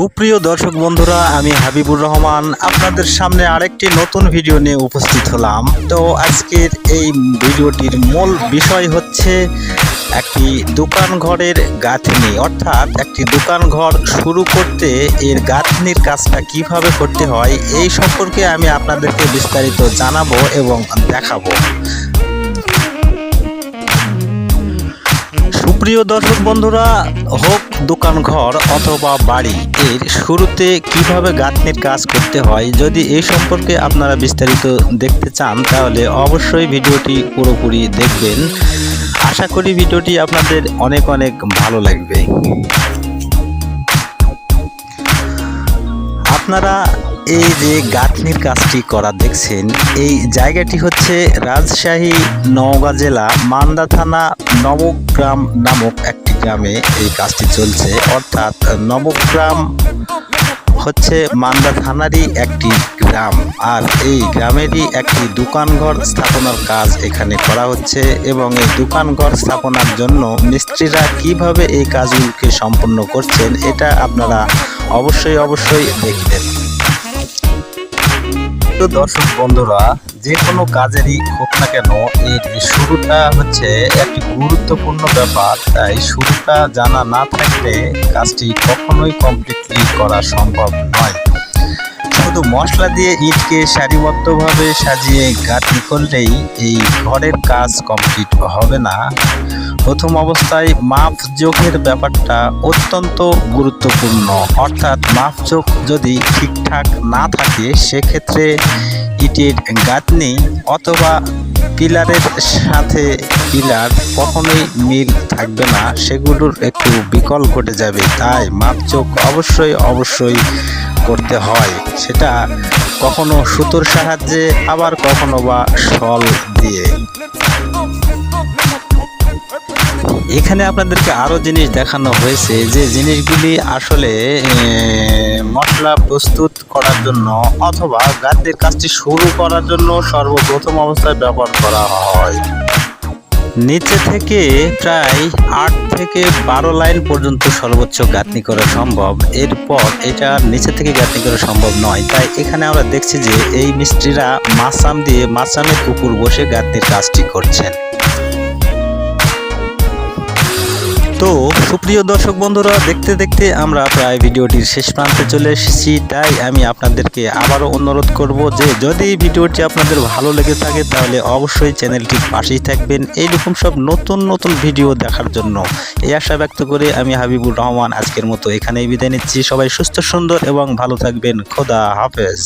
সুপ্রিয় দর্শক বন্ধুরা, আমি হাবিবুর রহমান। আপনাদের সামনে আরেকটি নতুন ভিডিও নিয়ে উপস্থিত হলাম। তো আজকের এই ভিডিওটির মূল বিষয় হচ্ছে একটি দোকান ঘরের গাঁথনি। অর্থাৎ একটি দোকান ঘর শুরু করতে এর গাঁথনির কাজটা কীভাবে করতে হয়, এই সম্পর্কে আমি আপনাদেরকে বিস্তারিত জানাব এবং দেখাবো। সুপ্রিয় দর্শক বন্ধুরা, হোক দোকান ঘর অথবা বাড়ি, এর শুরুতে কীভাবে গাঁথনির কাজ করতে হয় যদি এই সম্পর্কে আপনারা বিস্তারিত দেখতে চান, তাহলে অবশ্যই ভিডিওটি পুরোপুরি দেখবেন। আশা করি ভিডিওটি আপনাদের অনেক অনেক ভালো লাগবে। আপনারা এই যে গাঁথনির কাজটি করা দেখছেন, এই জায়গাটি হচ্ছে রাজশাহী নওগাঁ জেলা মান্দা থানা নবগ্রাম নামক একটি গ্রামে এই কাজটি চলছে। অর্থাৎ নবগ্রাম হচ্ছে মান্দা থানারই একটি গ্রাম আর এই গ্রামেরই একটি দোকানঘর স্থাপনার কাজ এখানে করা হচ্ছে এবং এই দোকানঘর স্থাপনার জন্য মিস্ত্রিরা কীভাবে এই কাজগুলোকে সম্পন্ন করছেন, এটা আপনারা অবশ্যই অবশ্যই দেখবেন। তো দর্শক বন্ধুরা, যে কোনো কাজেরই হোক না কেন এর শুরুটা হচ্ছে একটি গুরুত্বপূর্ণ ব্যাপার, তাই শুরুটা জানা না থাকলে কাজটি কখনোই কমপ্লিটলি করা সম্ভব নয়। শুধু মশলা দিয়ে ইটকে সারিবদ্ধভাবে সাজিয়ে গাঁথনি করলেই এই ঘরের কাজ কমপ্লিট হবে না। প্রথম অবস্থায় মাপ যোগের ব্যাপারটা অত্যন্ত গুরুত্বপূর্ণ। অর্থাৎ মাপ যোগ যদি ঠিকঠাক না থাকে, সেক্ষেত্রে ইটের গাঁথনি অথবা পিলারের সাথে পিলার কখনোই মিল থাকবে না, সেগুলোর একটু বিকল ঘটে যাবে। তাই মাপচোক অবশ্যই অবশ্যই করতে হয়। সেটা কখনো সুতোর সাহায্যে, আবার কখনো বা শল দিয়ে। এখানে আপনাদেরকে আরও জিনিস দেখানো হয়েছে যে জিনিসগুলি আসলে মশলা প্রস্তুত করার জন্য অথবা গাদ্যের কাজটি শুরু করার জন্য সর্বপ্রথম অবস্থায় ব্যবহার করা হয়। নিচে থেকে প্রায় আট থেকে বারো লাইন পর্যন্ত সর্বোচ্চ গাঁথনি করা সম্ভব। এরপর এটা নিচে থেকে গাঁথনি করা সম্ভব নয়। তাই এখানে আমরা দেখছি যে এই মিস্ত্রিরা মাসাম দিয়ে মাসামের কুকুর বসে গাঁথনির কাজটি করছেন। সুপ্রিয় দর্শক বন্ধুরা, দেখতে দেখতে আমরা প্রায় ভিডিওটির শেষ প্রান্তে চলে এসেছি। তাই আমি আপনাদেরকে আবারও অনুরোধ করব যে, যদি ভিডিওটি আপনাদের ভালো লেগে থাকে, তাহলে অবশ্যই চ্যানেলটির পাশেই থাকবেন। এইরকম সব নতুন নতুন ভিডিও দেখার জন্য। এই আশা ব্যক্ত করে আমি হাবিবুর রহমান আজকের মতো এখানেই বিদায় নিচ্ছি। সবাই সুস্থ, সুন্দর এবং ভালো থাকবেন। খোদা হাফেজ।